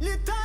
L'état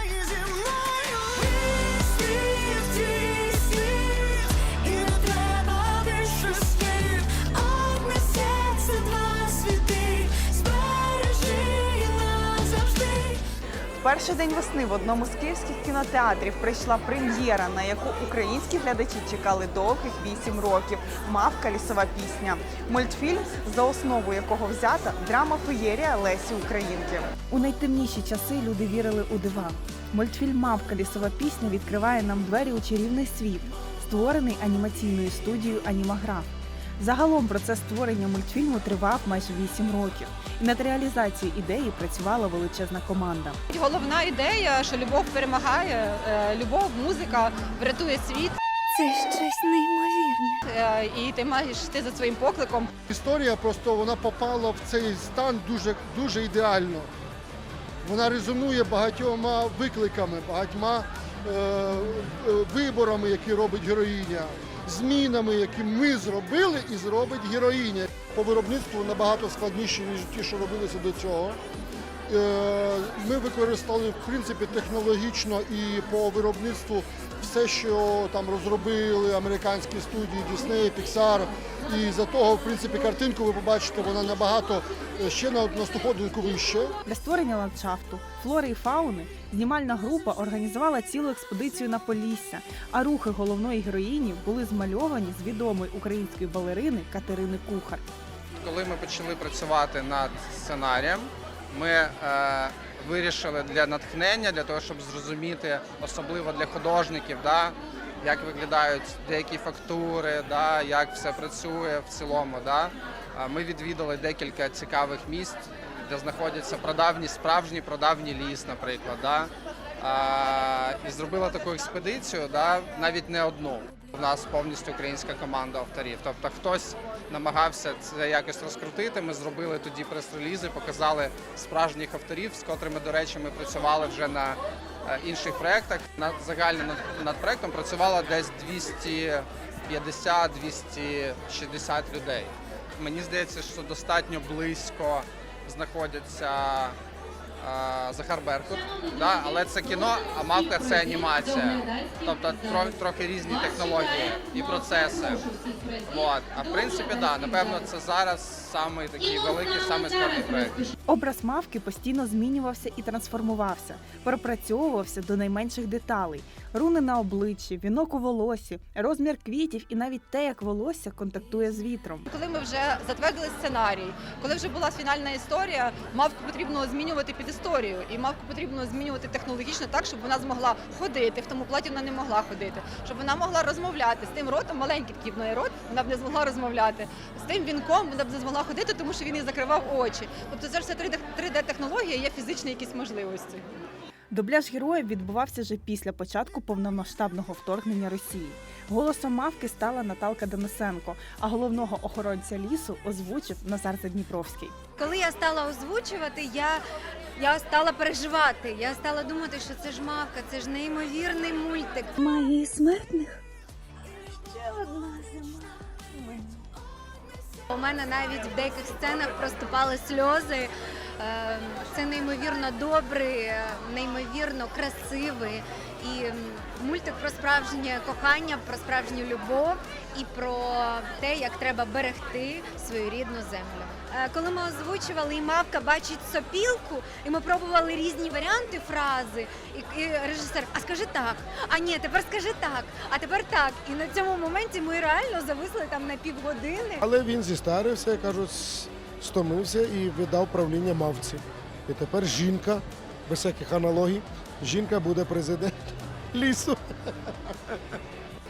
перший день весни в одному з київських кінотеатрів прийшла прем'єра, на яку українські глядачі чекали довгих вісім років. Мавка лісова пісня. Мультфільм, за основу якого взята драма феєрія Лесі Українки. У найтемніші часи люди вірили у дива. Мультфільм Мавка лісова пісня відкриває нам двері у чарівний світ, створений анімаційною студією Анімаграф. Загалом процес створення мультфільму тривав майже 8 років, і над реалізацією ідеї працювала величезна команда. Головна ідея, що любов перемагає, е, любов, музика врятує світ, Це щось неймовірне. е, і ти маєш йти за своїм покликом. Історія просто вона попала в цей стан дуже, дуже ідеально. Вона резонує багатьма викликами, багатьма е, е, виборами, які робить героїня, змінами, які ми зробили і зробить героїня. По виробництву набагато складніші, ніж ті, що робилися до цього. Е, Ми використали в принципі технологічно і по виробництву все, що там розробили американські студії Disney, Pixar. І за того, в принципі, картинку ви побачите, вона набагато е, ще на, стуходинку вище. Для створення ландшафту, флори і фауни знімальна група організувала цілу експедицію на Полісся, а рухи головної героїні були змальовані з відомої української балерини Катерини Кухар. Коли ми почали працювати над сценарієм, ми е, вирішили для натхнення, для того, щоб зрозуміти, особливо для художників, да, як виглядають деякі фактури, да, як все працює в цілому. Да. Ми відвідали декілька цікавих місць, де знаходяться прадавні, справжній прадавній ліс, наприклад. Да. Е, І зробили таку експедицію, да, навіть не одну. У нас повністю українська команда авторів. Тобто хтось намагався це якось розкрутити. Ми зробили тоді прес-релізи, показали справжніх авторів, з котрими, до речі, ми працювали вже на е, інших проєктах. Над загально над, проєктом працювало десь 250-260 людей. Мені здається, що достатньо близько знаходяться Захар Беркут, да? але це кіно, а мавка це анімація. Тобто трохи, різні технології і процеси. Вот. А в принципі, да, напевно, це зараз самий такий великий, самий складний проєкт. Образ мавки постійно змінювався і трансформувався, пропрацьовувався до найменших деталей: руни на обличчі, вінок у волосі, розмір квітів і навіть те, як волосся контактує з вітром. Коли ми вже затвердили сценарій, коли вже була фінальна історія, мавку потрібно змінювати під історію, і мавку потрібно змінювати технологічно так, щоб вона змогла ходити. В тому платі вона не могла ходити, щоб вона могла розмовляти з тим ротом, маленький такий в неї рот, вона б не змогла розмовляти. З тим вінком вона б не змогла ходити, тому що він їй закривав очі. Тобто це ж все 3D технологія, є фізичні якісь можливості. Дубляж героїв відбувався вже після початку повномасштабного вторгнення Росії. Голосом мавки стала Наталка Денисенко, а головного охоронця лісу озвучив Назар Задніпровський. Коли я стала озвучувати, я, я стала переживати. Я стала думати, що це ж мавка, це ж неймовірний мультик. Магії смертних. Ще одна зима. У мене навіть в деяких сценах проступали сльози. Е, Це неймовірно добрий, е, неймовірно красивий. І мультик про справжнє кохання, про справжню любов і про те, як треба берегти свою рідну землю. Е, Коли ми озвучували, і мавка бачить сопілку, і ми пробували різні варіанти фрази. І, і режисер, а скажи так, а ні, тепер скажи так, а тепер так. І на цьому моменті ми реально зависли там на півгодини. Але він зістарився, кажуть, стомився і віддав правління мавці. І тепер жінка, без всяких аналогій, жінка буде президент лісу.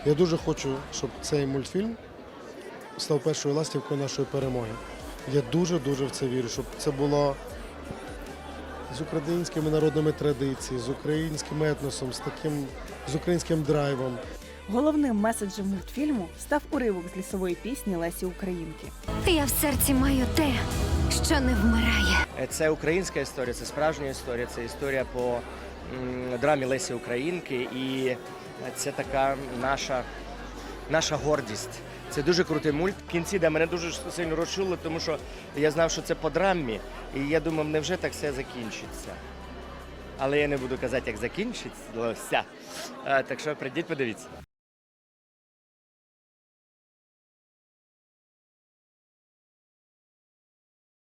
Я дуже хочу, щоб цей мультфільм став першою ластівкою нашої перемоги. Я дуже-дуже в це вірю, щоб це було з українськими народними традиціями, з українським етносом, з таким з українським драйвом. Головним меседжем мультфільму став уривок з лісової пісні Лесі Українки. Я в серці маю те, що не вмирає. Це українська історія, це справжня історія, це історія по драмі Лесі Українки, і це така наша, наша гордість. Це дуже крутий мульт. В кінці де мене дуже сильно розчуло, тому що я знав, що це по драмі, і я думав, невже так все закінчиться. але я не буду казати, як закінчиться. Е, Так що прийдіть, подивіться.